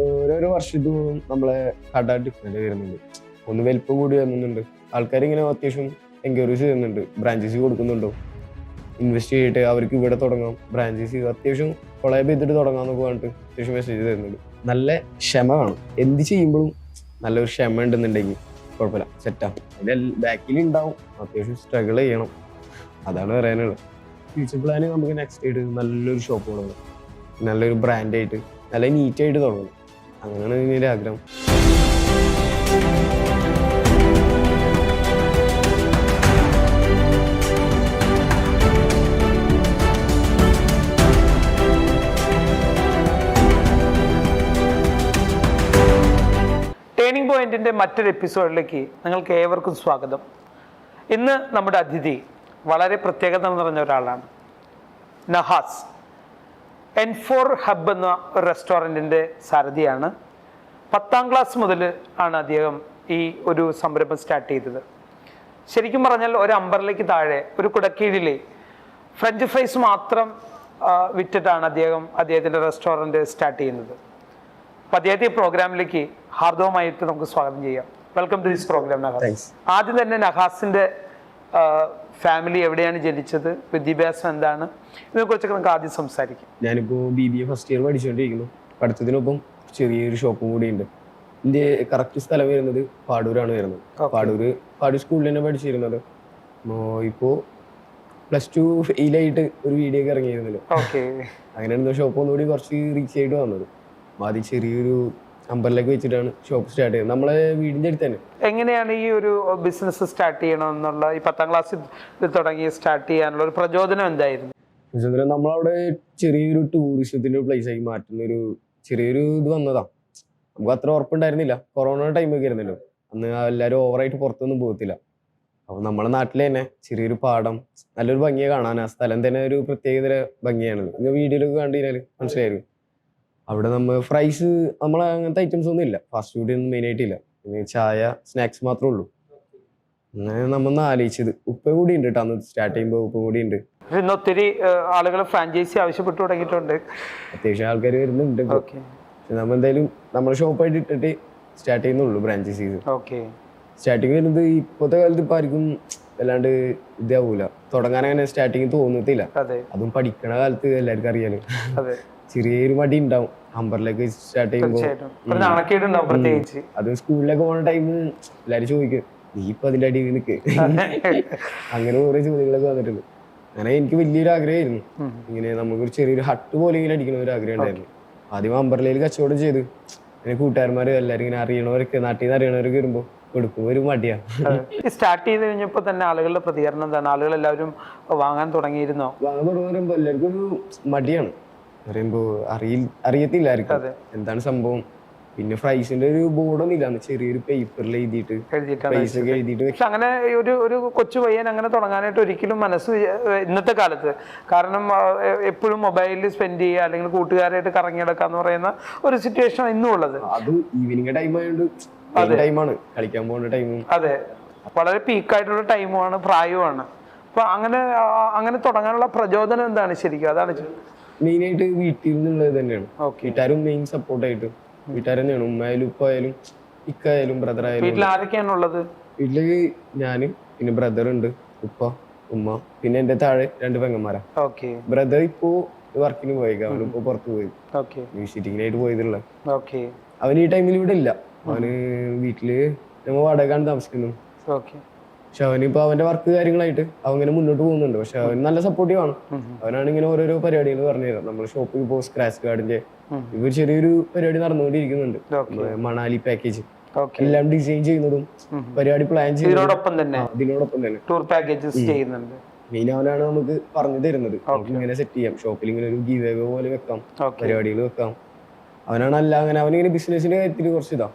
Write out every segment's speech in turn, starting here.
ഓരോരോ വർഷത്തോറും നമ്മളെ കട വരുന്നുണ്ട്. ഒന്ന് വലിപ്പം കൂടി വരുന്നുണ്ട്. ആൾക്കാർ ഇങ്ങനെ അത്യാവശ്യം എൻകറേജ് ചെയ്യുന്നുണ്ട്. ബ്രാഞ്ചസ് കൊടുക്കുന്നുണ്ടോ? ഇൻവെസ്റ്റ് ചെയ്തിട്ട് അവർക്ക് ഇവിടെ തുടങ്ങാം. ബ്രാഞ്ചസ് അത്യാവശ്യം കൊളാബ് ചെയ്തിട്ട് തുടങ്ങാന്നൊക്കെ പറഞ്ഞിട്ട് അത്യാവശ്യം മെസ്സേജ് തരുന്നുണ്ട്. നല്ല ക്ഷമ വേണം. എന്ത് ചെയ്യുമ്പോഴും നല്ലൊരു ക്ഷമ ഉണ്ടെന്നുണ്ടെങ്കിൽ കുഴപ്പമില്ല. സെറ്റാ അതിന്റെ ബാക്കിൽ ഉണ്ടാവും. അത്യാവശ്യം സ്ട്രഗിൾ ചെയ്യണം. അതാണ് പറയാനുള്ളത്. ഫ്യൂച്ചർ പ്ലാന് നമുക്ക് നെക്സ്റ്റ് ആയിട്ട് നല്ലൊരു ഷോപ്പ് തുടങ്ങണം നല്ലൊരു ബ്രാൻഡായിട്ട് നല്ല നീറ്റായിട്ട് തുടങ്ങണം. അങ്ങനെയാണ് ഇതിന്റെ ആഗ്രഹം. ടേണിംഗ് പോയിന്റിന്റെ മറ്റൊരു എപ്പിസോഡിലേക്ക് നിങ്ങൾക്ക് ഏവർക്കും സ്വാഗതം. ഇന്ന് നമ്മുടെ അതിഥി വളരെ പ്രത്യേകത നിറഞ്ഞ ഒരാളാണ്. നഹാസ്. എൻ ഫോർ ഹബ് എന്ന ഒരു റെസ്റ്റോറന്റിന്റെ സാരഥിയാണ് പത്താം ക്ലാസ് മുതൽ ആണ് അദ്ദേഹം ഈ ഒരു സംരംഭം സ്റ്റാർട്ട് ചെയ്തത്. ശരിക്കും പറഞ്ഞാൽ ഒരു അമ്പറിലേക്ക് താഴെ ഒരു കുടക്കീഴിൽ ഫ്രഞ്ച് ഫ്രൈസ് മാത്രം വിറ്റിട്ടാണ് അദ്ദേഹം അദ്ദേഹത്തിന്റെ റെസ്റ്റോറന്റ് സ്റ്റാർട്ട് ചെയ്യുന്നത്. അപ്പോൾ അദ്ദേഹത്തെ ഈ പ്രോഗ്രാമിലേക്ക് ഹാർദവമായിട്ട് നമുക്ക് സ്വാഗതം ചെയ്യാം. Welcome to this programme Nahas. ആദ്യം തന്നെ നഹാസിന്റെ ഫാമിലി എവിടെയാണ് ജനിച്ചത്? വിദ്യാഭ്യാസം എന്താണ്? ഇതിനെക്കുറിച്ചൊക്കെ നമുക്ക് ആദ്യം സംസാരിക്കാം. ഞാനിപ്പോൾ B B A first year പഠിച്ചുകൊണ്ടിരിക്കുന്നു പഠിത്തത്തിനൊപ്പം ചെറിയൊരു ഷോപ്പും കൂടി ഉണ്ട്. എന്റെ കറക്റ്റ് സ്ഥലം വരുന്നത് പാടൂരാണ് വരുന്നത്. പാടൂർ പാടൂര് പാടൂർ സ്കൂളിൽ തന്നെ പഠിച്ചിരുന്നത്. ഇപ്പോൾ പ്ലസ് ടു ഫെയിലായിട്ട് ഒരു വീഡിയോ ഒക്കെ ഇറങ്ങിയിരുന്നല്ലോ. അങ്ങനെയാണ് ഷോപ്പ് ഒന്നുകൂടി കുറച്ച് റീച്ച് ആയിട്ട് വന്നത്. ആദ്യം ചെറിയൊരു അമ്പറിലേക്ക് വെച്ചിട്ടാണ് ഷോപ്പ് സ്റ്റാർട്ട് ചെയ്തത് നമ്മളെ വീടിന്റെ അടുത്ത് തന്നെ. എങ്ങനെയാണ് ഈ ഒരു ബിസിനസ് സ്റ്റാർട്ട് ചെയ്യണമെന്നുള്ള ഈ പത്താം ക്ലാസ്സിൽ തുടങ്ങി സ്റ്റാർട്ട് ചെയ്യാനുള്ള ഒരു പ്രചോദനം എന്തായിരുന്നു? പ്രചോദനം നമ്മളവിടെ ചെറിയൊരു ടൂറിസത്തിന്റെ പ്ലേസ് ആയി മാറ്റുന്ന ഒരു ചെറിയൊരു ഇത് വന്നതാ. നമുക്ക് അത്ര ഉറപ്പുണ്ടായിരുന്നില്ല കൊറോണ ടൈമൊക്കെ ആയിരുന്നല്ലോ. അന്ന് എല്ലാവരും ഓവറായിട്ട് പുറത്തൊന്നും പോകത്തില്ല. അപ്പോൾ നമ്മളെ നാട്ടിൽ തന്നെ ചെറിയൊരു പാടം നല്ലൊരു ഭംഗിയെ കാണാൻ. ആ സ്ഥലം തന്നെ ഒരു പ്രത്യേകതര ഭംഗിയാണ് നിങ്ങൾ വീഡിയോയിലൊക്കെ കണ്ടു കഴിഞ്ഞാൽ മനസ്സിലായിരുന്നു അവിടെ നമ്മൾ ഫ്രൈസ് നമ്മൾ അങ്ങനത്തെ ഐറ്റംസ് ഒന്നും ഇല്ല. ഫാസ്റ്റ് ഫുഡ് ഒന്നും മെയിൻ ആയിട്ടില്ല. പിന്നെ ചായ സ്നാക്സ് മാത്രമേ ഉള്ളൂ. അങ്ങനെ നമ്മൾ ആലോചിച്ചത്. ഉപ്പ കൂടി ഉണ്ട് കേട്ടോ അന്ന് സ്റ്റാർട്ട് ചെയ്യുമ്പോൾ ഉപ്പ കൂടി ഉണ്ട്. ഇന്ന് ഒത്തിരി ആളുകൾ ഫ്രാഞ്ചൈസി ആവശ്യപ്പെട്ടു തുടങ്ങിയിട്ടുണ്ട്. അത്യാവശ്യം ആൾക്കാർ വരുന്നുണ്ട് നമ്മൾ എന്തായാലും നമ്മുടെ ഷോപ്പായിട്ട് ഇട്ടിട്ട് സ്റ്റാർട്ട് ചെയ്യുന്നുള്ളൂ ബ്രാഞ്ച് സീസൺ ഓക്കെ സ്റ്റാർട്ടിങ് വരുന്നത് ഇപ്പോഴത്തെ കാലത്ത് ഇപ്പം ആർക്കും അല്ലാണ്ട് ഇതാവൂല. തുടങ്ങാൻ അങ്ങനെ സ്റ്റാർട്ടിങ് തോന്നത്തില്ല. അതെ. പഠിക്കണ കാലത്ത് എല്ലാവർക്കും അറിയാലോ. ചെറിയൊരു മടി ഉണ്ടാവും. അമ്പറിലേക്ക് സ്റ്റാർട്ട് ചെയ്യുമ്പോൾ പ്രത്യേകിച്ച്. അത് സ്കൂളിലേക്ക് പോകുന്ന ടൈം എല്ലാരും ചോദിക്കും നീ ഇപ്പൊ അതിന്റെ അടിയിൽ നിൽക്ക് അങ്ങനെ കുറെ ചോദ്യങ്ങളൊക്കെ വന്നിട്ടുണ്ട്. അങ്ങനെ എനിക്ക് വലിയൊരു ആഗ്രഹമായിരുന്നു. ഇങ്ങനെ നമുക്കൊരു ചെറിയൊരു ഹട്ട് പോലെ ഇങ്ങനെ അടിക്കണ ഒരു ആഗ്രഹം ഉണ്ടായിരുന്നു. ആദ്യം അമ്പർലയിൽ കച്ചവടം ചെയ്ത്. പിന്നെ കൂട്ടുകാരന്മാർ എല്ലാരും ഇങ്ങനെ അറിയണവരൊക്കെ നാട്ടിൽ നിന്ന് അറിയണവരൊക്കെ വരുമ്പോ കൊടുക്കും ഒരു സ്റ്റാർട്ട് ചെയ്ത് കഴിഞ്ഞപ്പോൾ തന്നെ ആളുകളുടെ പ്രതികരണം എന്താണ്? ആളുകൾ എല്ലാവരും വാങ്ങാൻ തുടങ്ങിയിരുന്നോ? വാങ്ങാൻ തുടങ്ങുമ്പോ എല്ലാവർക്കും ഒരു മടിയാണ്. പറയുമ്പോ അറിയി അറിയത്തില്ലായിരിക്കും. എന്താണ് സംഭവം? പിന്നെ ഫ്രൈസിന്റെ ഒരു ബോർഡൊന്നും ഇല്ല ചെറിയൊരു പേപ്പറിൽ എഴുതിയിട്ട് എഴുതിയിട്ടാണ് പ്രൈസ് ഒക്കെ എഴുതിയിട്ട് പക്ഷെ അങ്ങനെ ഒരു ഒരു കൊച്ചു പയ്യൻ അങ്ങനെ തുടങ്ങാനായിട്ട് ഒരിക്കലും മനസ്സ് ഇന്നത്തെ കാലത്ത്. കാരണം എപ്പോഴും മൊബൈലിൽ സ്പെൻഡ് ചെയ്യുക അല്ലെങ്കിൽ കൂട്ടുകാരായിട്ട് കറങ്ങി നടക്കുക എന്ന് പറയുന്ന ഒരു സിറ്റുവേഷൻ ഇന്നും ഉള്ളത്. അത് ഈവനിങ് ടൈം ആയതുകൊണ്ട് ടൈമാണ് കളിക്കാൻ പോകുന്ന ടൈമും അതെ. വളരെ പീക്കായിട്ടുള്ള ടൈമുമാണ് പ്രായവുമാണ്. അപ്പൊ അങ്ങനെ അങ്ങനെ തുടങ്ങാനുള്ള പ്രചോദനം എന്താണ് ശരിക്കും? അതാണ് മെയിൻ ആയിട്ട് വീട്ടിൽ നിന്നുള്ളത് തന്നെയാണ്. വീട്ടുകാരും മെയിൻ സപ്പോർട്ടായിട്ട് വീട്ടുകാർ തന്നെയാണ്. ഉമ്മയായാലും ഉപ്പായാലും ഇക്കായാലും ബ്രദർ ആയാലും വീട്ടിൽ ആരൊക്കെയാണുള്ളത് വീട്ടിൽ ഞാൻ പിന്നെ ബ്രദർ ഉണ്ട്. ഉപ്പ ഉമ്മ പിന്നെ എന്റെ താഴെ രണ്ട് പെങ്ങന്മാരാ. ബ്രദർ ഇപ്പോ വർക്കിന് പോയി അവനിപ്പോ പുറത്ത് പോയി. വിസിറ്റിങ്ങിനായിട്ട് പോയതുള്ള അവൻ ഈ ടൈമിൽ ഇവിടെ ഇല്ല. അവന് വീട്ടിൽ നമ്മ വാടകയാണ് താമസിക്കുന്നു പക്ഷെ അവനിപ്പോ അവന്റെ വർക്ക് കാര്യങ്ങളായിട്ട് അവൻ ഇങ്ങനെ മുന്നോട്ട് പോകുന്നുണ്ട്. പക്ഷെ അവൻ നല്ല സപ്പോർട്ടീവ് ആണ്. അവനാണ് ഇങ്ങനെ ഓരോരോ പരിപാടികൾ പറഞ്ഞു തരാം നമ്മൾ ഷോപ്പിൽ പോ സ്ക്രാച്ച് കാർഡിന്റെ. ഇവർ ചെറിയൊരു പരിപാടി നടന്നുകൊണ്ടിരിക്കുന്നുണ്ട്. മണാലി പാക്കേജ് എല്ലാം ഡിസൈൻ ചെയ്യുന്നതും പരിപാടി പ്ലാൻ ചെയ്യുന്നതിനോടൊപ്പം തന്നെ? ഇതിനോടൊപ്പം തന്നെ. ടൂർ പാക്കേജസ് ചെയ്യുന്നുണ്ട്. മെയിൻ അവനാണ് നമുക്ക് പറഞ്ഞു തരുന്നത്. ഇങ്ങനെ സെറ്റ് ചെയ്യാം. ഷോപ്പിൽ ഇങ്ങനെ ഒരു ഗീവ് പോലെ വെക്കാം. പരിപാടികൾ വെക്കാം. അവനാണ് അല്ല അങ്ങനെ അവനിങ്ങനെ ബിസിനസിന്റെ കാര്യത്തിൽ കുറച്ച് ഇതാ.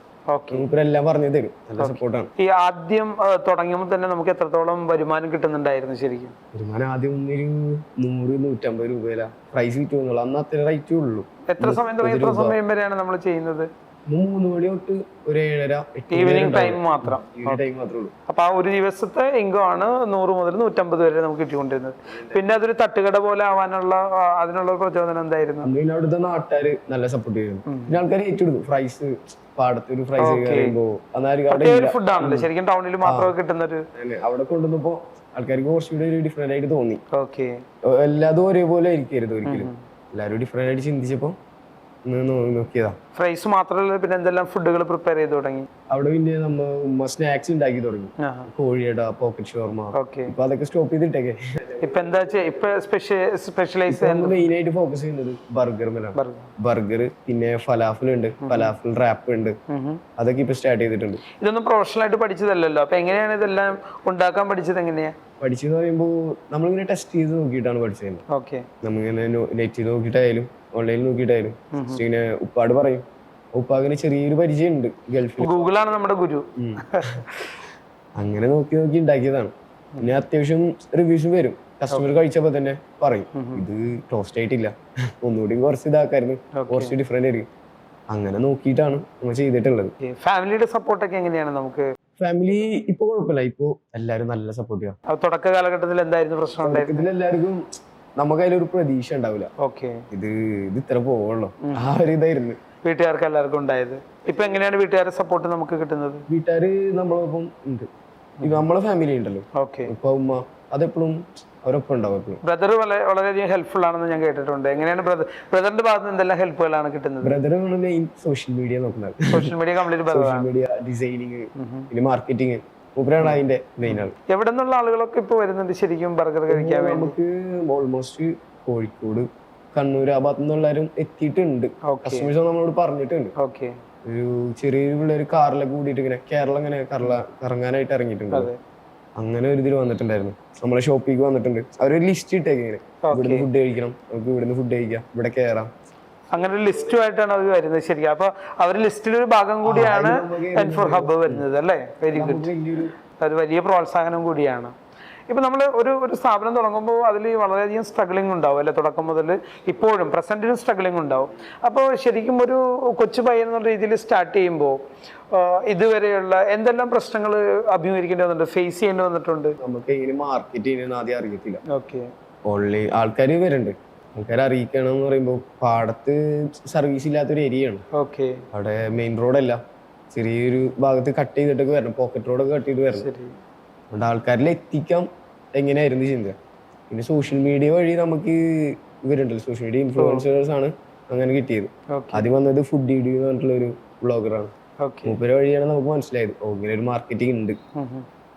എല്ലാം പറഞ്ഞു തരും. നല്ല സപ്പോർട്ടാണ് ഈ ആദ്യം തുടങ്ങിയപ്പോൾ തന്നെ നമുക്ക് എത്രത്തോളം വരുമാനം കിട്ടുന്നുണ്ടായിരുന്നു ശരിക്കും? വരുമാനം ആദ്യം ഒരു നൂറ് നൂറ്റമ്പത് രൂപയില. പ്രൈസ് കിട്ടുമെന്നുള്ളൂ അന്ന് അത്ര റേറ്റേ ഉള്ളൂ. എത്ര സമയം തുടങ്ങി എത്ര സമയം വരെയാണ് നമ്മൾ ചെയ്യുന്നത്? മൂന്ന് മണി തൊട്ട് ഒരു ഏഴര ഈവനിങ് ടൈം മാത്രം. ടൈം മാത്രമേ ഉള്ളൂ. അപ്പൊ ആ ഒരു ദിവസത്തെ ഇൻകം ആണ് നൂറ് മുതൽ നൂറ്റമ്പത് വരെ നമുക്ക് കിട്ടിക്കൊണ്ടിരുന്നത്. പിന്നെ അതൊരു തട്ടുകട പോലെ ആവാനുള്ള അതിനുള്ള പ്രചോദനം എന്തായിരുന്നു? പിന്നെ അവിടുത്തെ നാട്ടുകാര് നല്ല സപ്പോർട്ട് ചെയ്യുന്നു പിന്നെ ആൾക്കാർ ഏറ്റെടുക്കും ഫ്രൈസ് പാടത്ത് ഒരു ഫ്രൈസ്. കഴിയുമ്പോ. ഒരു ഫുഡാണല്ലോ ശരിക്കും ടൗണിൽ മാത്രമേ കിട്ടുന്ന ഒരു അവിടെ കൊണ്ടുവന്നപ്പോ ആൾക്കാർക്ക് കുറച്ചുകൂടി ഒരു ഡിഫറെന്റ് ആയിട്ട് തോന്നി. ഓക്കെ എല്ലാതും ഒരേപോലെ ആയിരിക്കരുത് ഒരിക്കലും. എല്ലാവരും ഡിഫറെന്റ് ആയിട്ട് ചിന്തിച്ചപ്പോ നോക്കിയതാ. ഫ്രൈസ് മാത്രമല്ല പിന്നെ എന്തെല്ലാം ഫുഡുകൾ പ്രിപ്പയർ ചെയ്ത് തുടങ്ങി? അവിടെ പിന്നെ നമ്മ ഉമ്മ സ്നാക്സ് ഉണ്ടാക്കി തുടങ്ങി. കോഴിയുടെ പോക്കറ്റ് ഷോർമ ഓക്കെ. ഇപ്പൊ അതൊക്കെ സ്റ്റോപ്പ് ചെയ്തിട്ടേക്കെ. ഇപ്പൊ എന്താ ഇപ്പൊ സ്പെഷ്യലൈസ് നമ്മൾ മെയിൻ ആയിട്ട് ഫോക്കസ് ചെയ്യുന്നത് ബർഗർ മേലാണ് ബർഗർ പിന്നെ ഫലാഫിൽ ഉണ്ട്. ഫലാഫൽ റാപ്പ് ഉണ്ട്. അതൊക്കെ ഇപ്പൊ സ്റ്റാർട്ട് ചെയ്തിട്ടുണ്ട്. ഇതൊന്നും പ്രൊഫഷണൽ ആയിട്ട് പഠിച്ചതല്ലല്ലോ. അപ്പൊ എങ്ങനെയാണ് ഇതെല്ലാം ഉണ്ടാക്കാൻ പഠിച്ചത് എങ്ങനെയാ? പഠിച്ചെന്ന് പറയുമ്പോൾ നമ്മളിങ്ങനെ ടെസ്റ്റ് ചെയ്ത് നോക്കിയിട്ടാണ് പഠിച്ചത് ഓക്കെ നമ്മളിങ്ങനെ നെറ്റിൽ നോക്കിയിട്ടായാലും ഓൺലൈനിൽ നോക്കിയിട്ടായാലും ഇങ്ങനെ ഉപ്പാട് പറയും. ഉപ്പാക്കിന് ചെറിയൊരു പരിചയം ഉണ്ട് ഗൾഫിൽ ഗൂഗിളാണ് നമ്മുടെ ഗുരു. അങ്ങനെ നോക്കി നോക്കി ഉണ്ടാക്കിയതാണ് പിന്നെ അത്യാവശ്യം റിവ്യൂസും വരും. കസ്റ്റമർ കഴിച്ചപ്പോ തന്നെ പറയും ഇത് ടോസ്റ്റ് ആയിട്ടില്ല. ഒന്നുകൂടി കുറച്ച് ഇതാക്കായിരുന്നു. കുറച്ച് ഡിഫറെന്റ് ആയിരിക്കും. അങ്ങനെ നോക്കിയിട്ടാണ് നമ്മൾ ചെയ്തിട്ടുള്ളത്. ഫാമിലിയുടെ സപ്പോർട്ടൊക്കെ എങ്ങനെയാണ് നമുക്ക് ഫാമിലി ഇപ്പൊ കുഴപ്പമില്ല ഇപ്പൊ എല്ലാരും നല്ല സപ്പോർട്ട് ചെയ്യാം. തുടക്ക കാലഘട്ടത്തിൽ എന്തായിരുന്നു പ്രശ്നം ഉണ്ടായിരുന്നത്? ഇതിൽ എല്ലാവർക്കും നമുക്ക് അതിലൊരു പ്രതീക്ഷ ഉണ്ടാവില്ല. ഓക്കെ. ഇത് ഇത് ഇത്ര പോവുള്ളൂ. ആ ഒരു ഇതായിരുന്നു. വീട്ടുകാർക്ക് എല്ലാവർക്കും ഉണ്ടായത്. ഇപ്പൊ എങ്ങനെയാണ് വീട്ടുകാരുടെ സപ്പോർട്ട് നമുക്ക് കിട്ടുന്നത്? വീട്ടുകാര് നമ്മളൊപ്പം ഉണ്ട്. ഇത് നമ്മളെ ഫാമിലി ഉണ്ടല്ലോ. ഓക്കെ. ഇപ്പൊ ഉമ്മ അതെപ്പോഴും ബ്രദർ വളരെ വളരെയധികം ഹെൽപ്ഫുൾ ആണെന്ന് ഞാൻ കേട്ടിട്ടുണ്ട്. എങ്ങനെയാണ് ബ്രദർ ബ്രദറിന്റെ ഭാഗത്ത് എന്തെല്ലാം ഹെൽപ്പുകളാണ് കിട്ടുന്നത്? മെയിൻ സോഷ്യൽ മീഡിയ നോക്കുന്നത്. Social media complete brother social media designing പിന്നെ മാർക്കറ്റിംഗ് മൂപ്പരാണ് അതിന്റെ മെയിൻ ആൾ എവിടെ നിന്നുള്ള ആളുകളൊക്കെ ഇപ്പൊ വരുന്നുണ്ട് ശരിക്കും ബർഗർ കഴിക്കാൻ നമുക്ക് ഓൾമോസ്റ്റ് കോഴിക്കോട് കണ്ണൂർ ആ ഭാഗത്തു നിന്നുള്ളവരും എത്തിയിട്ടുണ്ട്. കസ്റ്റമേഴ്സ് നമ്മളോട് പറഞ്ഞിട്ടുണ്ട്. ഓക്കെ ഒരു ചെറിയ പിള്ളേര് കാറിലൊക്കെ കൂടിയിട്ട് ഇങ്ങനെ കേരളം ഇങ്ങനെ കറങ്ങാനായിട്ട് ഇറങ്ങിയിട്ടുണ്ട്. അങ്ങനെ ഒരു ഇതിൽ വന്നിട്ടുണ്ടായിരുന്നു. നമ്മളെ ഷോപ്പിലേക്ക് വന്നിട്ടുണ്ട്. അവരൊരു ലിസ്റ്റ് ഇട്ടേക്കിങ്ങനെ ഇവിടുന്ന് ഫുഡ് കഴിക്കണം. നമുക്ക് ഇവിടുന്ന് ഫുഡ് കഴിക്കാം. ഇവിടെ കയറാം അങ്ങനെ ഒരു ലിസ്റ്റുമായിട്ടാണ് അവർ വരുന്നത് ശരിക്കും. അപ്പൊ അവർ ലിസ്റ്റിൽ ഒരു ഭാഗം കൂടിയാണ് എൻ ഫോർ ഹബ്ബ് വരുന്നത് അല്ലേ? വെരി ഗുഡ് അത് വലിയ പ്രോത്സാഹനം കൂടിയാണ്. ഇപ്പൊ നമ്മൾ ഒരു ഒരു സ്ഥാപനം തുടങ്ങുമ്പോൾ അതിൽ വളരെയധികം സ്ട്രഗ്ലിംഗ് ഉണ്ടാവും അല്ലെ? തുടക്കം മുതൽ ഇപ്പോഴും പ്രസന്റിനും സ്ട്രഗ്ലിംഗ് ഉണ്ടാവും. അപ്പോൾ ശരിക്കും ഒരു കൊച്ചു പയ്യൻ എന്നുള്ള രീതിയിൽ സ്റ്റാർട്ട് ചെയ്യുമ്പോൾ ഇതുവരെയുള്ള എന്തെല്ലാം പ്രശ്നങ്ങൾ അഭിമുഖീകരിക്കേണ്ടി വന്നിട്ടുണ്ട്? ഫേസ് ചെയ്യേണ്ടി വന്നിട്ടുണ്ട്? നമുക്ക് ഇനി മാർക്കറ്റ് ചെയ്യുന്ന ആദ്യം അറിയത്തില്ല. ഓക്കെ ഓൺലി ആൾക്കാർ വരുന്നുണ്ട്. ആൾക്കാർ അറിയിക്കണം എന്ന് പറയുമ്പോൾ പാടത്ത് സർവീസ് ഇല്ലാത്തൊരു ഏരിയയാണ് ഓക്കെ അവിടെ മെയിൻ റോഡല്ല ചെറിയൊരു ഭാഗത്ത് കട്ട് ചെയ്തിട്ടൊക്കെ വരണം. പോക്കറ്റ് റോഡൊക്കെ കട്ട് ചെയ്ത് വരണം. അതുകൊണ്ട് ആൾക്കാരിൽ എത്തിക്കാം. എങ്ങനെയായിരുന്നു ചിന്ത? പിന്നെ സോഷ്യൽ മീഡിയ വഴി നമുക്ക് ഇവരുണ്ടല്ലോ. സോഷ്യൽ മീഡിയ ഇൻഫ്ലുവൻസേഴ്സ് ആണ് അങ്ങനെ കിട്ടിയത്. ആദ്യം വന്നത് ഫുഡ് വീഡിയോ എന്ന് പറഞ്ഞിട്ടുള്ള ഒരു ബ്ലോഗറാണ് മൂപ്പര് വഴിയാണ് നമുക്ക് മനസ്സിലായത്. ഓ ഇങ്ങനെ ഒരു മാർക്കറ്റിംഗ് ഉണ്ട്.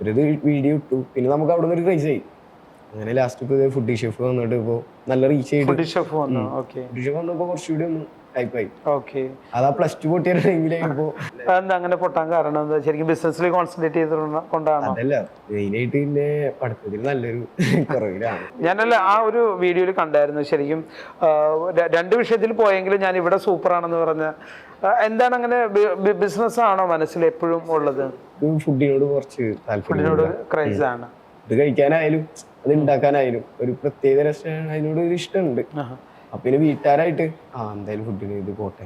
ഒരു വീഡിയോ ഇട്ടു. പിന്നെ നമുക്ക് അവിടെ നിന്ന് ഒരു റൈസ് ആയി. അങ്ങനെ ലാസ്റ്റ് ഫുഡ് ഷെഫ് വന്നിട്ട് ഇപ്പോൾ നല്ല റീച്ച് ആയിട്ട് ഫുഡ് ഷെഫ് വന്നപ്പോൾ കുറച്ചുകൂടി ഒന്ന് ടൈപ്പായി ഓക്കെ. അതാ പ്ലസ് ടു പൊട്ടിയ ടൈമിലായപ്പോൾ എന്താ അങ്ങനെ പൊട്ടാൻ കാരണം എന്താ? ശരിക്കും ബിസിനസ്സിൽ കോൺസെൻട്രേറ്റ് ചെയ്ത് കൊണ്ടാണോ? അതല്ല മെയിനായിട്ട് പിന്നെ പഠിത്തത്തിൽ നല്ലൊരു കുറവിലാണ്. ഞാനല്ല ആ ഒരു വീഡിയോയിൽ കണ്ടായിരുന്നു ശരിക്കും ആ, ര- രണ്ട് വിഷയത്തിൽ പോയെങ്കിലും ഞാൻ ഇവിടെ സൂപ്പർ ആണെന്ന് പറഞ്ഞ ആ, എന്താണ് അങ്ങനെ ബിസിനസ് ആണോ മനസ്സിൽ എപ്പോഴും ഉള്ളത്? ഫുഡിനോട് കുറച്ച് താല്പര്യം ഇതിനോട് ക്രൈസ് ആണ്. ഇത് കഴിക്കാനായാലും അത് ഉണ്ടാക്കാനായാലും ഒരു പ്രത്യേക രസമാണ് അതിനോട് ഒരു ഇഷ്ടമുണ്ട്. ആഹാ. അപ്പൊ പിന്നെ വീട്ടുകാരായിട്ട് ആ എന്തായാലും ഫുഡിന് ഇത് പോട്ടെ.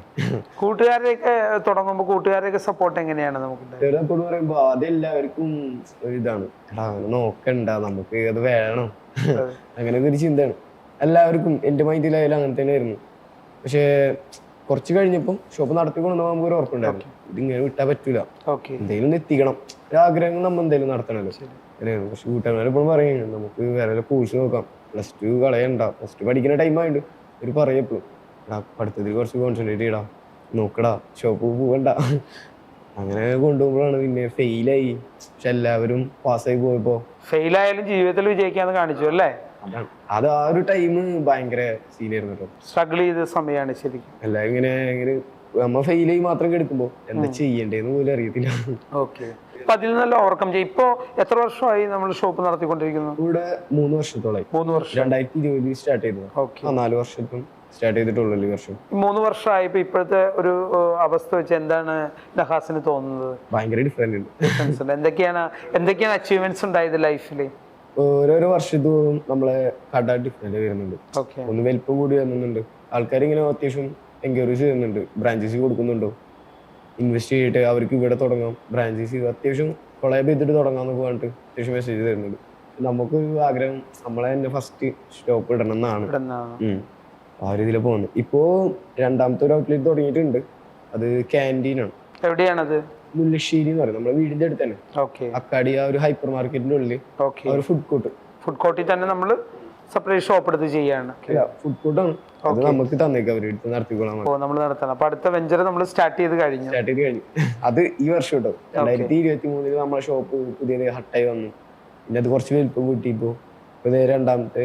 കൂട്ടുകാരെയൊക്കെ തുടങ്ങുമ്പോൾ കൂട്ടുകാരെയൊക്കെ സപ്പോർട്ട് എങ്ങനെയാണ് നമുക്ക് എപ്പോഴും പറയുമ്പോ അതെല്ലാവർക്കും എല്ലാവർക്കും ഇതാണ്. എടാ അങ്ങനെ നോക്കണ്ട നമുക്ക് അത് വേണം. അങ്ങനെയൊക്കെ ഒരു ചിന്തയാണ്. എല്ലാവർക്കും എന്റെ മൈൻഡിലായാലും അങ്ങനെ തന്നെ ആയിരുന്നു. പക്ഷേ കുറച്ച് കഴിഞ്ഞപ്പോൾ ഷോപ്പ് നടത്തി കൊണ്ടുപോകുമ്പോൾ നമുക്ക് ഒരു ഉറപ്പുണ്ടായിരുന്നു ഇതിങ്ങനെ വിട്ടാൽ പറ്റൂല. എന്തെങ്കിലും ഒന്ന് എത്തിക്കണം. ഒരു ആഗ്രഹങ്ങൾ നമ്മൾ എന്തെങ്കിലും നടത്തണല്ലോ അങ്ങനെയാണ് പക്ഷെ കൂട്ടുകാരെ പറയുന്നത് പറയും നമുക്ക് വേറെ കോഴ്സ് നോക്കാം. പ്ലസ് ടു കളയണ്ട. പ്ലസ് ടു പഠിക്കുന്ന ടൈം ആയിട്ട് ഒരു പറയപ്പോഴും എടാ പഠിത്തത്തിൽ കുറച്ച് കോൺസെൻട്രേറ്റ് ചെയ്യടാ നോക്കടാ ഷോപ്പ് പോവണ്ട. അങ്ങനെ കൊണ്ടുപോകുമ്പോഴാണ് പിന്നെ ഫെയിലായി പക്ഷെ എല്ലാവരും പാസ്സായി പോയപ്പോ ഫെയിലായാലും ജീവിതത്തിൽ വിജയിക്കാന്ന് കാണിച്ചു അല്ലേ? അത് ആ ഒരു ടൈം ഭയങ്കര സീനായിരുന്നു സ്ട്രഗിൾ ചെയ്ത സമയമാണ് ശരിക്കും. അല്ല ഇങ്ങനെ ഇങ്ങനെ നമ്മ ഫെയിൽ ഫെയിലായി മാത്രം കെടുക്കുമ്പോ എന്താ ചെയ്യണ്ടേന്ന് പോലും അറിയത്തില്ല. ഓക്കെ അപ്പൊ അതിൽ നല്ല ഓവർകം ചെയ്യും. ഇപ്പോ എത്ര വർഷമായി നമ്മൾ ഷോപ്പ് നടത്തിക്കൊണ്ടിരിക്കുന്നു? ഇവിടെ മൂന്ന് വർഷത്തോളായി. മൂന്ന് വർഷം. രണ്ടായിരത്തി ഇരുപതിൽ സ്റ്റാർട്ട് ചെയ്തു ഓക്കെ നാല് വർഷത്തും സ്റ്റാർട്ട് ചെയ്തിട്ടുള്ളൂ ഈ വർഷം. മൂന്ന് വർഷമായപ്പോ ഇപ്പോഴത്തെ ഒരു അവസ്ഥ വെച്ച് എന്താണ് നഹാസിന് തോന്നുന്നത്? ഭയങ്കര ഡിഫറെന്റ് ഉണ്ട്. ഡിഫറൻസ് ഉണ്ട്. എന്തൊക്കെയാണ് എന്തൊക്കെയാണ് അച്ചീവ്മെന്റ്സ് ഉണ്ടായത് ലൈഫിൽ ഓരോരോ വർഷത്തോറും നമ്മളെ കട ഡിഫറെന്റ് വരുന്നുണ്ട്. ഒന്ന് വലിപ്പം കൂടി വരുന്നുണ്ട്. ആൾക്കാർ ഇങ്ങനെ അത്യാവശ്യം എൻക്വയറീസ് ചെയ്യുന്നുണ്ട്. ബ്രാഞ്ചസ് കൊടുക്കുന്നുണ്ടോ? ഇൻവെസ്റ്റ് ചെയ്തിട്ട് അവർക്ക് ഇവിടെ തുടങ്ങാം. ബ്രാഞ്ചസ് അത്യാവശ്യം കൊളാബ് ചെയ്തിട്ട് തുടങ്ങാന്നൊക്കെ പറഞ്ഞിട്ട് അത്യാവശ്യം മെസ്സേജ് തരുന്നുണ്ട്. നമുക്ക് ആഗ്രഹം നമ്മളെ തന്നെ ഫസ്റ്റ് സ്റ്റോപ്പ് ഇടണം എന്നാണ് ആ ഒരു ഇതിൽ പോകുന്നത് ഇപ്പോ രണ്ടാമത്തെ ഒരു ഔട്ട്ലെറ്റ് തുടങ്ങിയിട്ടുണ്ട്. അത് ക്യാന്റീനാണ് എവിടെയാണത്? മുല്ലശ്ശേരി എന്ന് പറയും. നമ്മുടെ വീടിന്റെ അടുത്ത് തന്നെ. അക്കാടി ആ ഒരു ഹൈപ്പർ മാർക്കറ്റിന്റെ ഉള്ളിൽ ഒരു ഫുഡ് കോർട്ട് ഫുഡ് കോർട്ടിൽ തന്നെ നമ്മൾ സെപ്പറേറ്റ് ഷോപ്പ് എടുത്ത് ചെയ്യാണ്. ഫുഡ് കോർട്ടാണ് അത് നമുക്ക് തന്നേക്കാം എടുത്ത് നമ്മൾ നടത്തണം. അപ്പൊ അടുത്ത വെഞ്ചർ നമ്മൾ സ്റ്റാർട്ട് ചെയ്ത് കഴിഞ്ഞു. സ്റ്റാർട്ട് ചെയ്ത് കഴിഞ്ഞു. അത് ഈ വർഷം കേട്ടോ. രണ്ടായിരത്തി ഇരുപത്തി മൂന്നിൽ നമ്മളെ ഷോപ്പ് പുതിയത് ഹട്ടായി വന്നു. പിന്നെ അത് കുറച്ച് വലിപ്പം കൂട്ടിയപ്പോ ഇപ്പൊ. രണ്ടാമത്തെ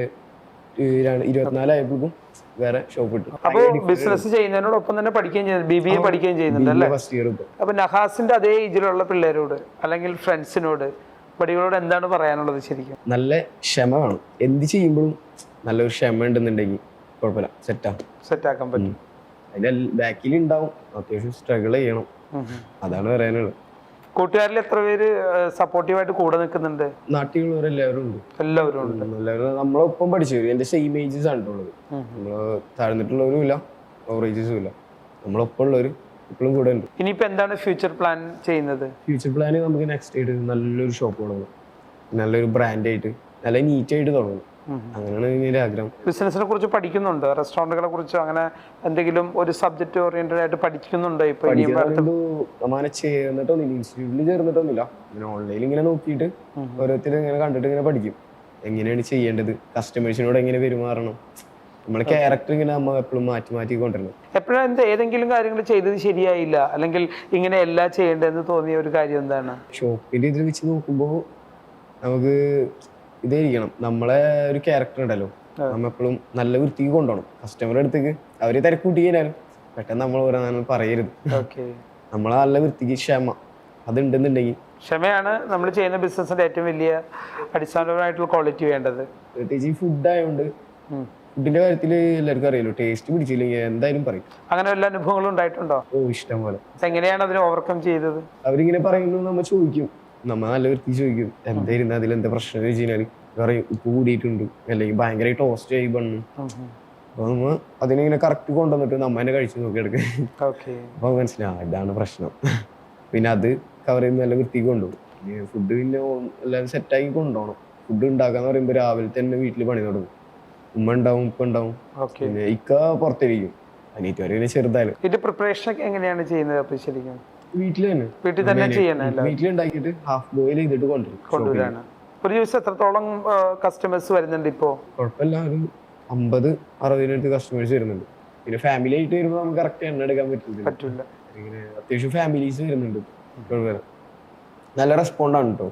ഇരുപത്തിനാലായപ്പോഴും വേറെ ഷോപ്പ് ഇട്ടു. അപ്പൊ ബിസിനസ് ചെയ്യുന്നതിനോടൊപ്പം തന്നെ പഠിക്കുകയും ചെയ്യുന്നു ബി ബി എ പഠിക്കുകയും ചെയ്യുന്നുണ്ട് അല്ലേ? ഫസ്റ്റ് ഇയർ അപ്പൊ നഹാസിന്റെ അതേ ഏജിലുള്ള പിള്ളേരോട് അല്ലെങ്കിൽ ഫ്രണ്ട്സിനോട് പഠികളോട് എന്താണ് പറയാനുള്ളത് ശരിക്കും? നല്ല ക്ഷമ വേണം എന്ത് ചെയ്യുമ്പോഴും നല്ലൊരു ക്ഷമ ഉണ്ടെന്നുണ്ടെങ്കിൽ കുഴപ്പമില്ല. ആ. സെറ്റ് ആക്കാൻ പറ്റും. അതിന്റെ ബാക്കിൽ ഉണ്ടാവും. അത്യാവശ്യം സ്ട്രഗിൾ ചെയ്യണം. അതാണ് പറയാനുള്ളത്. കൂട്ടുകാരിൽ എത്ര പേര് സപ്പോർട്ടീവായിട്ട് കൂടെ നിൽക്കുന്നുണ്ട്? നാട്ടിലുള്ളവരെല്ലാവരും ഉണ്ട്. എല്ലാവരും ഉണ്ട്. എല്ലാവരും നമ്മളൊപ്പം പഠിച്ചവര് എന്റെ സെയിം ഏജസ് ആണ് ഉള്ളത്. നമ്മൾ താഴ്ന്നിട്ടുള്ളവരും ഇല്ല. ഓവർ ഏജസും ഇല്ല. നമ്മളൊപ്പം ഉള്ളവര് ഇപ്പോഴും കൂടെ ഉണ്ട് ഇനിയിപ്പോ എന്താണ് ഫ്യൂച്ചർ പ്ലാൻ ചെയ്യുന്നത്? ഫ്യൂച്ചർ പ്ലാന് നമുക്ക് നെക്സ്റ്റ് ആയിട്ട് നല്ലൊരു ഷോപ്പ് തുടങ്ങും. നല്ലൊരു ബ്രാൻഡായിട്ട് നല്ല നീറ്റ് ആയിട്ട് തുടങ്ങും. അങ്ങനെയാണ് ഇതിന്റെ ആഗ്രഹം. ബിസിനസിനെ കുറിച്ച് പഠിക്കുന്നുണ്ട്. റെസ്റ്റോറന്റുകളെ കുറിച്ച് അങ്ങനെ എന്തെങ്കിലും ഒരു സബ്ജക്ട് ഓറിയന്റഡ് ആയിട്ട് പഠിക്കുന്നുണ്ട് ഇപ്പൊ അങ്ങനെ ചേർന്നിട്ടൊന്നും ഇൻസ്റ്റിറ്റ്യൂട്ടിൽ ചേർന്നിട്ടൊന്നുമില്ല. ഇങ്ങനെ ഓൺലൈനിൽ ഇങ്ങനെ നോക്കിയിട്ട് ഓരോരുത്തരും ഇങ്ങനെ കണ്ടിട്ട് ഇങ്ങനെ പഠിക്കും. എങ്ങനെയാണ് ചെയ്യേണ്ടത്? കസ്റ്റമേഴ്സിനോട് എങ്ങനെ പെരുമാറണം? നമ്മളെ ക്യാരക്ടർ ഇങ്ങനെ നമ്മൾ എപ്പോഴും മാറ്റി മാറ്റി കൊണ്ടുവരണം എപ്പോഴും എന്ത് ഏതെങ്കിലും കാര്യങ്ങൾ ചെയ്തത് ശരിയായില്ല? അല്ലെങ്കിൽ ഇങ്ങനെ എല്ലാം ചെയ്യേണ്ടതെന്ന് തോന്നിയ ഒരു കാര്യം എന്താണ്? ഷോപ്പിന്റെ ഇതിൽ വെച്ച് നോക്കുമ്പോൾ നമുക്ക് ഇതായിരിക്കണം. നമ്മളെ ഒരു ക്യാരക്ടർ ഉണ്ടല്ലോ. നമ്മളെപ്പോഴും നല്ല വൃത്തിക്ക് കൊണ്ടുപോകണം. കസ്റ്റമറുടെ അടുത്തേക്ക് അവർ തിരക്കൂട്ടി കഴിഞ്ഞാലും പെട്ടെന്ന് നമ്മൾ ഓരോന്നും പറയരുത്. നമ്മളെ നല്ല വൃത്തിക്ക് ക്ഷമ അതുണ്ടെന്നുണ്ടെങ്കിൽ ക്ഷമയാണ് നമ്മൾ ചെയ്യുന്ന ബിസിനസിന്റെ ഏറ്റവും വലിയ അടിസ്ഥാനപരമായിട്ടുള്ള ക്വാളിറ്റി വേണ്ടത്. പ്രത്യേകിച്ച് ഈ ഫുഡ് ആയതുകൊണ്ട്. ഫുഡിന്റെ കാര്യത്തിൽ എല്ലാവർക്കും അറിയാലോ ടേസ്റ്റ് പിടിച്ചില്ലെങ്കിൽ എന്തായാലും പറയും. അങ്ങനെ എല്ലാ അനുഭവങ്ങളും ഉണ്ടായിട്ടുണ്ടോ? ഓ ഇഷ്ടം പോലെ. എങ്ങനെയാണ് അതിനെ ഓവർകം ചെയ്തത്? അവരിങ്ങനെ പറയുന്നു നമ്മൾ ചോദിക്കും. നമ്മൾ നല്ല വൃത്തി ചോദിക്കും എന്തായിരുന്നു അതിൽ എന്താ പ്രശ്നം? എന്ന് വെച്ച് കഴിഞ്ഞാൽ പറയും ഉപ്പ് കൂടിയിട്ടുണ്ട് അല്ലെങ്കിൽ ഭയങ്കരമായിട്ട് ടോസ്റ്റ് ആയി പണ്ണു അപ്പൊ നമ്മ അതിനിങ്ങനെ കറക്റ്റ് കൊണ്ടുവന്നിട്ട് നമ്മ തന്നെ കഴിച്ചു നോക്കി ഓക്കെ അപ്പൊ മനസ്സിലാവും ഇതാണ് പ്രശ്നം. പിന്നെ അത് കവർ ചെയ്ത് നല്ല വൃത്തി കൊണ്ടുപോകും. ഫുഡ് പിന്നെ എല്ലാവരും എല്ലാം സെറ്റാക്കി കൊണ്ടുപോകണം. ഫുഡ് ഉണ്ടാക്കാന്ന് പറയുമ്പോൾ രാവിലെ തന്നെ വീട്ടിൽ പണി തുടങ്ങും. ഉമ്മ ഉണ്ടാവും ഉപ്പ ഉണ്ടാവും. ഓക്കെ. പിന്നെ ഇക്ക പുറത്തിരിക്കും. അനീറ്റ് വരെ പിന്നെ ചെറുതായാലും. ഇതിന്റെ പ്രിപ്പറേഷൻ ഒക്കെ എങ്ങനെയാണ് ചെയ്യുന്നത് അപ്പൊ ശരിക്കും? വീട്ടിൽ തന്നെ. വീട്ടിൽ തന്നെ ചെയ്യണല്ലോ വീട്ടിലുണ്ടാക്കിയിട്ട് ഹാഫ് ബോയിൽ ചെയ്തിട്ട് കൊണ്ടുവരും. കൊണ്ടുവരാണ്. ഒരു ദിവസം എത്രത്തോളം കസ്റ്റമേഴ്സ് വരുന്നുണ്ട് ഇപ്പോ? കുഴപ്പമില്ല ഒരു അമ്പത് അറുപതിനടുത്ത് കസ്റ്റമേഴ്സ് വരുന്നുണ്ട്. പിന്നെ ഫാമിലി ആയിട്ട് വരുമ്പോൾ നമുക്ക് കറക്റ്റ് എണ്ണ എടുക്കാൻ പറ്റില്ല പറ്റില്ല ഇങ്ങനെ അത്യാവശ്യം ഫാമിലീസ് വരുന്നുണ്ട് കുഴപ്പമില്ല. നല്ല റെസ്പോണ്ടാണ് കേട്ടോ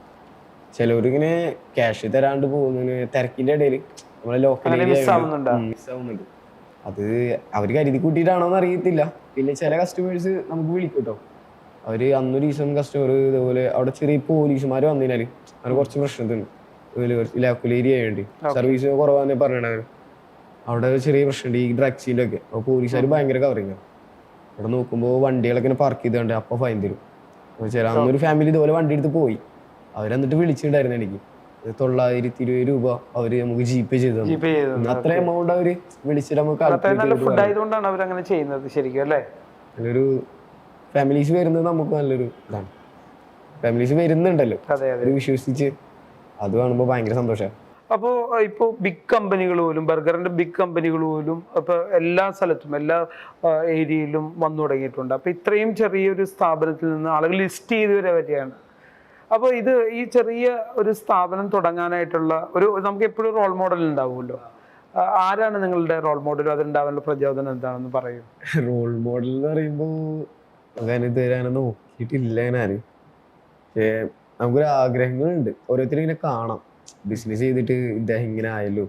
ചിലവരിങ്ങനെ ക്യാഷ് തരാണ്ട് പോകുന്നതിന് തിരക്കിന്റെ ഇടയിൽ നമ്മളെ ലോക്കൽ അത് അവർ കരുതി കൂട്ടിയിട്ടാണോന്ന് അറിയത്തില്ല. പിന്നെ ചില കസ്റ്റമേഴ്സ് നമുക്ക് വിളിക്കും കേട്ടോ അവർ അന്നൊരു ദിവസം കസ്റ്റമർ ഇതുപോലെ അവിടെ ചെറിയ പോലീസുമാർ വന്നതിനാല് അവർ കുറച്ച് പ്രശ്നത്തുണ്ട്. ലോക്കൽ ഏരിയ ആയതുകൊണ്ട് സർവീസ് കുറവാന്ന് പറയണത് അവിടെ ചെറിയ പ്രശ്നമുണ്ട് ഈ ഡ്രഗ്സിന്റെ ഒക്കെ. അപ്പൊ പോലീസുകാർ ഭയങ്കര കവറിങ് അവിടെ നോക്കുമ്പോൾ വണ്ടികളൊക്കെ ഇങ്ങനെ പാർക്ക് ചെയ്തുകൊണ്ട് അപ്പൊ ഫൈൻ തരും. ചില അന്നൊരു ഫാമിലി ഇതുപോലെ വണ്ടി എടുത്ത് പോയി. അവരെന്നിട്ട് വിളിച്ചിട്ടുണ്ടായിരുന്നു എനിക്ക്. തൊള്ളായിരത്തി ഇരുപത് രൂപ അവർ നമുക്ക് ജി പേ ചെയ്തു അത്ര എമൗണ്ട് അവർ വിളിച്ചിട്ട് നമുക്ക് നല്ല ഫുഡ് ആയതുകൊണ്ടാണ് അവർ അങ്ങനെ ചെയ്യുന്നത് ശരിക്കും അല്ലേ? നല്ലൊരു ഫാമിലീസ് വരുന്നത് നമുക്ക് നല്ലൊരു ഇതാണ്. ഫാമിലീസ് വരുന്നുണ്ടല്ലോ. അതെ വിശ്വസിച്ച് അത് കാണുമ്പോൾ ഭയങ്കര സന്തോഷമാണ് അപ്പോ ഇപ്പോ ബിഗ് കമ്പനികൾ പോലും ബർഗറിന്റെ ബിഗ് കമ്പനികൾ പോലും ഇപ്പോൾ എല്ലാ സ്ഥലത്തും എല്ലാ ഏരിയയിലും വന്നു തുടങ്ങിയിട്ടുണ്ട്. അപ്പോൾ ഇത്രയും ചെറിയൊരു സ്ഥാപനത്തിൽ നിന്ന് ആളുകൾ ലിസ്റ്റ് ചെയ്ത് വരെ വരികയാണ് അപ്പോൾ ഇത് ഈ ചെറിയ ഒരു സ്ഥാപനം തുടങ്ങാനായിട്ടുള്ള ഒരു നമുക്ക് എപ്പോഴും റോൾ മോഡൽ ഉണ്ടാവുമല്ലോ. ആരാണ് നിങ്ങളുടെ റോൾ മോഡൽ അതുണ്ടാവാനുള്ള പ്രചോദനം എന്താണെന്ന് പറയൂ. റോൾ മോഡൽ എന്ന് പറയുമ്പോൾ അങ്ങനെ അങ്ങനെ നോക്കിയിട്ടില്ല ആരും പക്ഷേ നമുക്കൊരു ആഗ്രഹങ്ങളുണ്ട്. ഓരോരുത്തരും ഇങ്ങനെ കാണാം. ബിസിനസ് ചെയ്തിട്ട് ഇദ്ദേഹം ഇങ്ങനെ ആയല്ലോ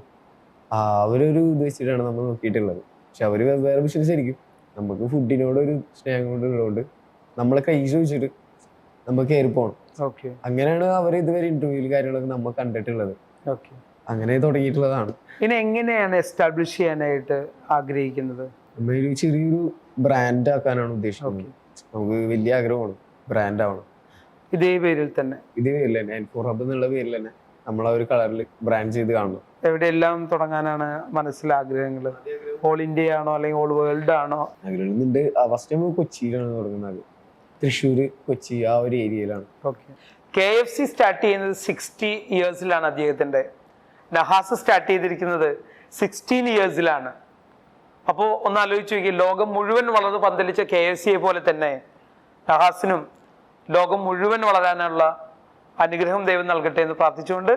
ആ അവരൊരു ഇത് വെച്ചിട്ടാണ് നമ്മൾ നോക്കിയിട്ടുള്ളത്. പക്ഷെ അവർ വേറെ ബിസിനസ് ആയിരിക്കും. നമുക്ക് ഫുഡിനോട് ഒരു സ്നേഹം കൊണ്ട് ഉള്ളതുകൊണ്ട് നമ്മളെ കൈ ചോദിച്ചിട്ട് നമുക്ക് കയറി പോകണം അങ്ങനെയാണ് അവർ ഇതുവരെ ഇന്റർവ്യൂവിൽ കാര്യങ്ങളൊക്കെ നമ്മൾ കണ്ടിട്ടുള്ളത്. അങ്ങനെ തുടങ്ങിയിട്ടുള്ളതാണ്. പിന്നെ എങ്ങനെയാണ് എസ്റ്റാബ്ലിഷ് ചെയ്യാനായിട്ട് ആഗ്രഹിക്കുന്നത്? നമ്മളൊരു ഒരു ചെറിയൊരു ബ്രാൻഡ് ആക്കാനാണ് ഉദ്ദേശിക്കുന്നത്. നമുക്ക് വലിയ ആഗ്രഹമാണ്. ബ്രാൻഡ് ആവണം. ഇതേ പേരിൽ തന്നെ? ഇതേ പേരിൽ തന്നെ. ഫോർ ഹബ് എന്നുള്ള പേരിൽ തന്നെ നമ്മൾ ആ ഒരു കളറിൽ ബ്രാൻഡ് ചെയ്ത് കാണണം. എവിടെയെല്ലാം തുടങ്ങാനാണ് മനസ്സിൽ ആഗ്രഹങ്ങൾ ഓൾ ഇന്ത്യ ആണോ അല്ലെങ്കിൽ ഓൾ വേൾഡ് ആണോ? ആഗ്രഹിക്കുന്നുണ്ട് ഫസ്റ്റ് ടൈം കൊച്ചിയിലാണ് തുടങ്ങുന്നത്. തൃശ്ശൂർ കൊച്ചി ആ ഒരു ഏരിയയിലാണ്. Okay K F C start ചെയ്യുന്നത് സിക്സ്റ്റി ഇയേഴ്സിലാണ് അദ്ദേഹത്തിന്റെ. നഹാസ് സ്റ്റാർട്ട് ചെയ്തിരിക്കുന്നത് സിക്സ്റ്റീൻ ഇയേഴ്സിലാണ് അപ്പോൾ ഒന്ന് ആലോചിച്ച് നോക്കി ലോകം മുഴുവൻ വളർന്ന് പന്തലിച്ച കെ എഫ് സിയെ പോലെ തന്നെ നഹാസിനും ലോകം മുഴുവൻ വളരാനുള്ള അനുഗ്രഹം ദൈവം നൽകട്ടെ എന്ന് പ്രാർത്ഥിച്ചുകൊണ്ട്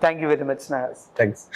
thank you very much Nahas. Thanks